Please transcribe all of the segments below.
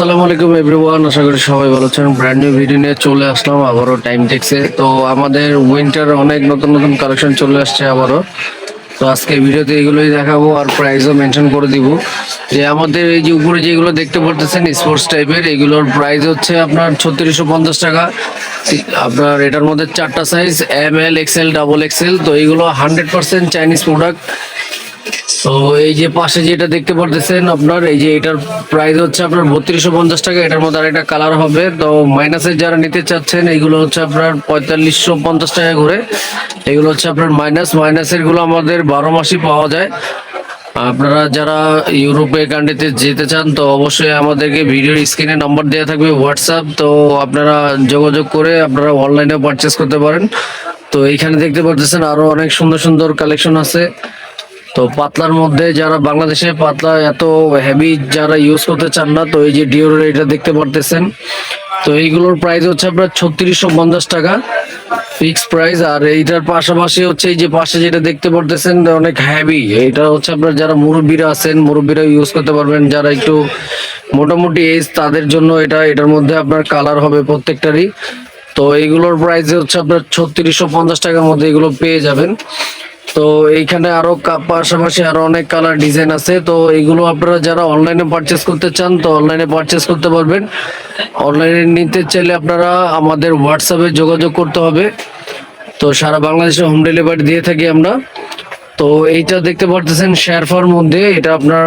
আসসালামু আলাইকুম এভরিওয়ান, আশা করি সবাই ভালো আছেন। ব্র্যান্ড নিউ ভিডিও নিয়ে চলে আসলাম আবারও টাইম টেক্সে তো আমাদের উইন্টার অনেক নতুন নতুন কালেকশন চলে আসছে আবারও। তো আজকে ভিডিওতে এগুলোই দেখাবো আর প্রাইসও মেনশন করে দিব। যে আমাদের এই যে উপরে যেগুলো দেখতে পারতেছেন স্পোর্টস টাইপের এগুলোর প্রাইস হচ্ছে আপনার ছত্রিশশো পঞ্চাশ টাকা। আপনার এটার মধ্যে চারটা size M L XL double XL তো এইগুলো হান্ড্রেড পার্সেন্ট চাইনিজ প্রোডাক্ট তো এই যে পাশে যেটা দেখতে পারতেছেন আপনার, এই যে এটার প্রাইস হচ্ছে আপনার বত্রিশশো পঞ্চাশ টাকা, এটার মধ্যে আরেকটা কালার হবে। তো মাইনাসের যারা নিতে চাচ্ছেন এইগুলো হচ্ছে আপনার পঁয়তাল্লিশশো পঞ্চাশ টাকা করে। এগুলো হচ্ছে আপনার মাইনাস মাইনাসেরগুলো আমাদের বারো মাসই পাওয়া যায়। আপনারা যারা ইউরোপে কান্ট্রিতে যেতে চান, তো অবশ্যই আমাদেরকে ভিডিওর স্ক্রিনে নাম্বার দেওয়া থাকবে হোয়াটসঅ্যাপ তো আপনারা যোগাযোগ করে আপনারা অনলাইনে পারচেস করতে পারেন। তো এইখানে দেখতে পারতেছেন আরও অনেক সুন্দর সুন্দর কালেকশন আছে। তো পাতলার মধ্যে যারা বাংলাদেশে পাতলা এত হেভি যারা ইউজ করতে চান না, তো এই যে ডিওর এটা দেখতে পারতেছেন। তো এইগুলোর প্রাইস হচ্ছে আপনার ছত্রিশশো পঞ্চাশ টাকা ফিক্স প্রাইস আর এইটার পাশাপাশি হচ্ছে এই যে পাশে যেটা দেখতে পারতেছেন, অনেক হ্যাভি এটা হচ্ছে আপনার যারা মুরব্বীরা আছেন মুরব্বীরা ইউজ করতে পারবেন। যারা একটু মোটামুটি এজ তাদের জন্য এটা, এটার মধ্যে আপনার কালার হবে প্রত্যেকটারই। তো এইগুলোর প্রাইস হচ্ছে আপনার ছত্রিশশো পঞ্চাশ টাকার মধ্যে এগুলো পেয়ে যাবেন। তো এইখানে আরও পাশাপাশি আরও অনেক কালার ডিজাইন আছে। তো এগুলো আপনারা যারা অনলাইনে পারচেস করতে চান, তো অনলাইনে পারচেস করতে পারবেন। অনলাইনে নিতে চাইলে আপনারা আমাদের হোয়াটসঅ্যাপে যোগাযোগ করতে হবে। তো সারা বাংলাদেশে হোম ডেলিভারি দিয়ে থাকি আমরা। তো এইটা দেখতে পারতেছেন শেরফার মধ্যে। এটা আপনার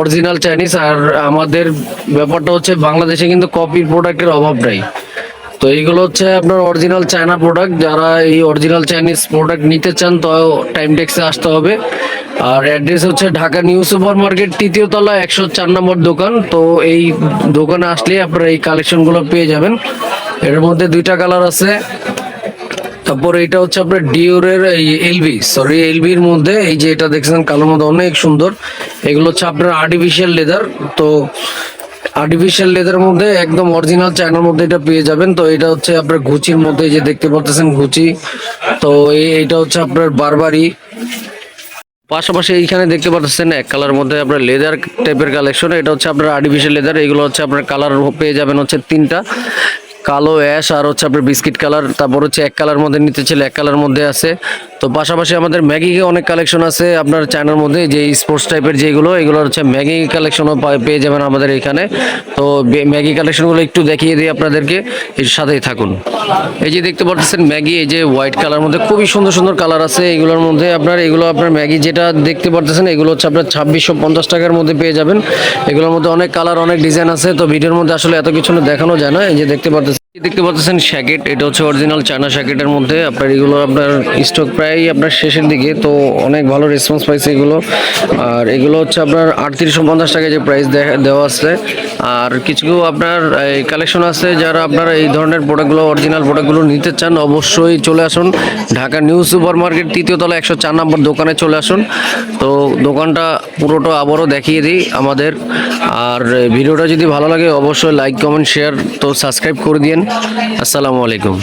অরিজিনাল চাইনিজ আর আমাদের ব্যাপারটা হচ্ছে বাংলাদেশে কিন্তু কপির প্রোডাক্টের অভাব নাই। তো এইগুলো হচ্ছে আপনার অরিজিনাল চায়না প্রোডাক্ট যারা এই অরিজিনাল চাইনিজ প্রোডাক্ট নিতে চান, তো টাইম টেক্সে আসতে হবে। আর অ্যাড্রেস হচ্ছে ঢাকা নিউ সুপার মার্কেট তৃতীয় তলা, একশো চার নম্বর দোকান। তো এই দোকানে আসলে আপনারা এই কালেকশনগুলো পেয়ে যাবেন। এর মধ্যে দুইটা কালার আছে। তারপর এটা হচ্ছে আপনার ডিওরের এই এলবি সরি এলবির মধ্যে। এই যে এটা দেখছেন, কালোর মধ্যে অনেক সুন্দর। এগুলো হচ্ছে আপনার আর্টিফিশিয়াল লেদার তো আর্টিফিশিয়াল লেদার মধ্যে, একদম অরিজিনাল চায়নার মধ্যে এটা পেয়ে যাবেন। তো এটা হচ্ছে আপনার গুচির মধ্যে যে দেখতে পাচ্ছেন গুচি তো এই এটা হচ্ছে আপনার বারবারি পাশাপাশি এইখানে দেখতে পাচ্ছেন এক কালার মধ্যে আপনার লেদার টাইপের কালেকশন এটা হচ্ছে আপনার আর্টিফিশিয়াল লেদার এগুলো হচ্ছে আপনার কালার পেয়ে যাবেন হচ্ছে তিনটা। কালো অ্যাশ আর হচ্ছে আপনার বিস্কিট কালার তারপর হচ্ছে এক কালার মধ্যে নিতে ছিল এক কালার মধ্যে আছে। তো পাশাপাশি আমাদের ম্যাগিকে অনেক কালেকশন আছে আপনার চায়নার মধ্যে, যে স্পোর্টস টাইপের যেগুলো এগুলো হচ্ছে ম্যাগি কালেকশনও পেয়ে যাবেন আমাদের এখানে। তো ম্যাগি কালেকশনগুলো একটু দেখিয়ে দিই আপনাদেরকে, এর সাথেই থাকুন। এই যে দেখতে পাচ্ছেন ম্যাগি এই যে হোয়াইট কালার মধ্যে খুবই সুন্দর সুন্দর কালার আছে এগুলোর মধ্যে। আপনার, এগুলো আপনার ম্যাগি যেটা দেখতে পারতেছেন, এগুলো হচ্ছে আপনার ছাব্বিশশো পঞ্চাশ টাকার মধ্যে পেয়ে যাবেন। এগুলোর মধ্যে অনেক কালার অনেক ডিজাইন আছে, তো ভিডিওর মধ্যে আসলে এত কিছু দেখানো যায় না। এই যে দেখতে পারতেছেন দেখতে পাচ্ছেন শ্যাকেট, এটা হচ্ছে অরিজিনাল চায়না শ্যাকেটের মধ্যে। আপনার এগুলো আপনার স্টক প্রায় আপনার শেষের দিকে, তো অনেক ভালো রেসপন্স পাইছে এগুলো। আর এগুলো হচ্ছে আপনার আটত্রিশশো পঞ্চাশ টাকা যে প্রাইস দেওয়া আছে। আর কিছু আপনার এই কালেকশন আছে যারা আপনারা এই ধরনের প্রোডাক্টগুলো অরিজিনাল প্রোডাক্টগুলো নিতে চান, অবশ্যই চলে আসুন ঢাকা নিউ সুপার মার্কেট তৃতীয় তলা একশো চার নম্বর দোকানে চলে আসুন। তো দোকানটা পুরোটা আবারও দেখিয়ে দিই আমাদের। আর ভিডিওটা যদি ভালো লাগে, অবশ্যই লাইক কমেন্ট শেয়ার তো সাবস্ক্রাইব করে দিন আসসালামু আলাইকুম।